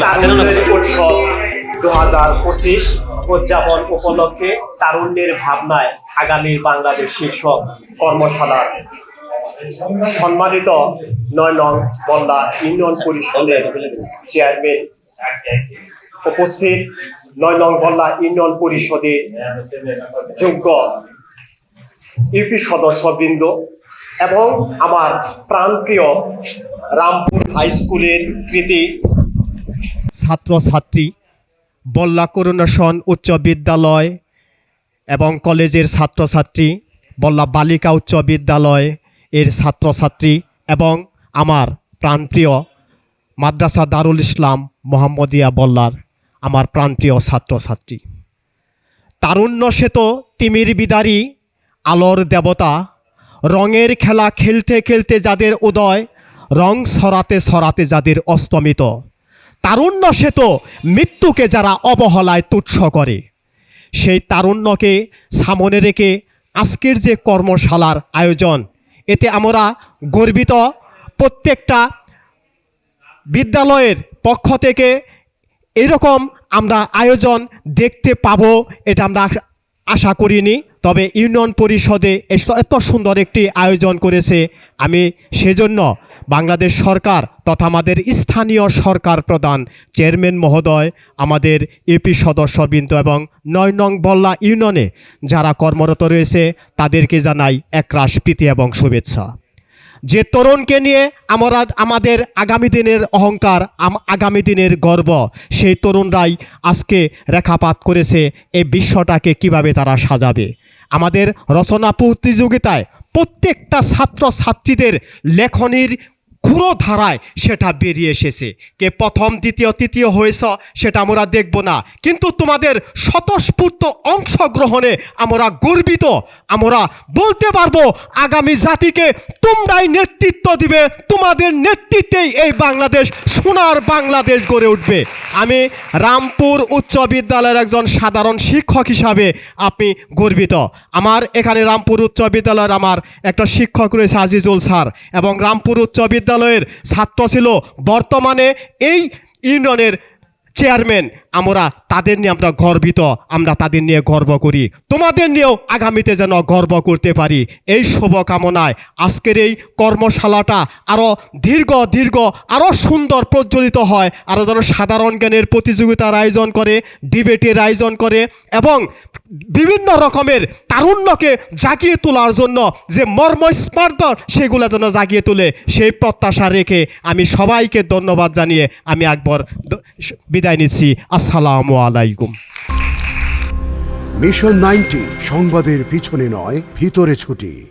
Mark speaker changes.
Speaker 1: তারুণ্যের উৎসব দু হাজার পঁচিশ উদযাপন উপলক্ষে তারুণ্যের ভাবনায় আগামীর বাংলাদেশ শীর্ষক কর্মশালার সম্মানিত নয় নং বল্লা ইউনিয়ন পরিষদের চেয়ারম্যান উপস্থিত নয় নং বল্লা ইউনিয়ন পরিষদের যোগ্য ইউপি সদস্যবৃন্দ এবং আমার প্রাণপ্রিয় রামপুর হাই স্কুলের কৃতি ছাত্রছাত্রী, বল্লা করুণাসন উচ্চ বিদ্যালয় এবং কলেজের ছাত্রছাত্রী, বল্লা বালিকা উচ্চ বিদ্যালয় এর ছাত্রছাত্রী এবং আমার প্রাণপ্রিয় মাদ্রাসা দারুল ইসলাম মোহাম্মদিয়া বল্লার আমার প্রাণপ্রিয় ছাত্রছাত্রী। তারুণ্য শ্বেত তিমির বিদারী, আলোর দেবতা, রঙের খেলা খেলতে খেলতে যাদের উদয়, রং সরাতে সরাতে যাদের অস্তমিত। তারুণ্য শ্বেত মৃত্যুকে যারা অবহেলায় তুচ্ছ করে। সেই তারুণ্যকে সামনে রেখে আজকের যে কর্মশালার আয়োজন, এতে আমরা গর্বিত প্রত্যেকটা বিদ্যালয়ের পক্ষ থেকে এরকম আমরা আয়োজন দেখতে পাবো এটা আমরা আশা করিনি। তবে ইউনিয়ন পরিষদে এত সুন্দর একটি আয়োজন করেছে। আমি সেজন্য বাংলাদেশ সরকার তথা আমাদের স্থানীয় সরকার প্রধান চেয়ারম্যান মহোদয়, আমাদের ইউপি সদস্যবৃন্দ এবং নয় নং বল্লা ইউনিয়নে যারা কর্মরত রয়েছে, তাদেরকে জানাই একরাশ প্রীতি এবং শুভেচ্ছা। যে তরুণকে নিয়ে আমরা আমাদের আগামী দিনের অহংকার আগামী দিনের গর্ব, সেই তরুণরাই আজকে রেখাপাত করেছে। এই বিশ্বটাকে কীভাবে তারা সাজাবে? আমাদের রচনা প্রতিযোগিতায় প্রত্যেকটা ছাত্র ছাত্রীদের লেখনির ঘুরো ধারায় সেটা বেরিয়ে এসেছে। কে প্রথম, দ্বিতীয়, তৃতীয় হয়েছ, সেটা আমরা দেখব না। কিন্তু তোমাদের স্বতঃস্ফূর্ত অংশগ্রহণে আমরা গর্বিত। আমরা বলতে পারব, আগামী জাতিকে তোমরাই নেতৃত্ব দিবে। তোমাদের নেতৃত্বেই এই বাংলাদেশ, সোনার বাংলাদেশ গড়ে উঠবে। আমি রামপুর উচ্চ বিদ্যালয়ের একজন সাধারণ শিক্ষক হিসাবে আপনি গর্বিত। আমার এখানে রামপুর উচ্চ বিদ্যালয়ের আমার একটা শিক্ষক রয়েছে আজিজুল স্যার এবং রামপুর উচ্চ বিদ্যালয়ের ছাত্র ছিল বর্তমানে এই ইউনিয়নের চেয়ারম্যান আমরা তাদের নিয়ে আমরা গর্বিত, আমরা তাদের নিয়ে গর্ব করি। তোমাদের নিয়েও আগামীতে যেন গর্ব করতে পারি। এই শুভকামনায় আজকের এই কর্মশালাটা আরও দীর্ঘ দীর্ঘ আরও সুন্দর প্রজ্বলিত হয়। আরও যেন সাধারণ জ্ঞানের প্রতিযোগিতার আয়োজন করে, ডিবেটের আয়োজন করে এবং বিভিন্ন রকমের তারুণ্যকে জাগিয়ে তোলার জন্য যে মর্মস্পর্ধ সেগুলো যেন জাগিয়ে তোলে, সেই প্রত্যাশা রেখে আমি সবাইকে ধন্যবাদ জানিয়ে আমি একবার দ- বিদায় নিচ্ছি আসসালামু আলাইকুম।
Speaker 2: মিশন নাইনটি সংবাদের পিছনে নয় ভিতরে ছুটি।